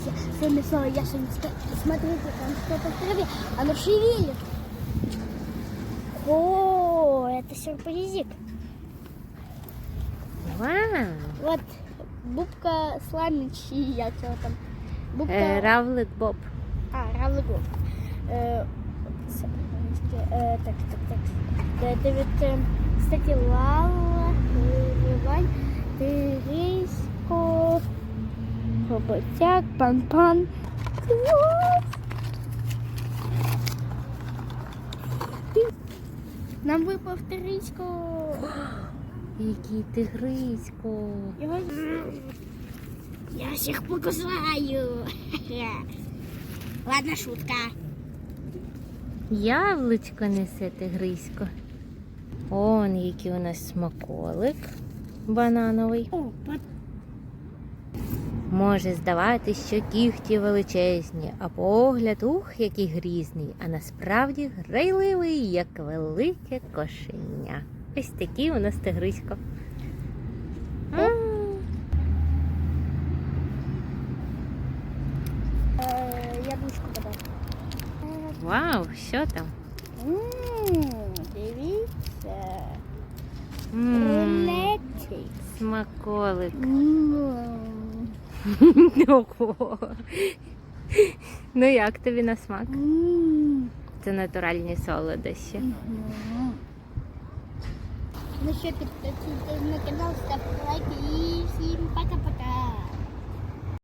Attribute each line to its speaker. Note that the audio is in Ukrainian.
Speaker 1: смотрите, с вами снова я Шанинская. Смотрите, там что-то в траве, оно а шевелит. О, это сюрпризик.
Speaker 2: Вау.
Speaker 1: Вот Бубка Сланич и я чего там. Бубка...
Speaker 2: Э, Равлик Боб.
Speaker 1: А, Равлик Боб. Э, э, так, так, так. Да, это ведь, э, кстати, Лала... Роботяк, Пан-Пан. Нам випав Тирисько.
Speaker 2: Який тигрисько.
Speaker 1: Його... Я всіх покусаю. Ладно, шутка.
Speaker 2: Яблучко несе тигрисько. Он який у нас смаколик банановий.
Speaker 1: О.
Speaker 2: Може здаватись, що кігті величезні, а погляд ух, який грізний, а насправді грайливий, як велике кошеня. Ось такий у нас тигрисько.
Speaker 1: Е, яблучко подай.
Speaker 2: Вау, що там?
Speaker 1: Дивіться.
Speaker 2: Смаколик. Ого. Ну як тобі на смак? Це натуральні солодощі.
Speaker 1: Ну що, підписуйтесь на канал, ставте лайки і всім пока-пока.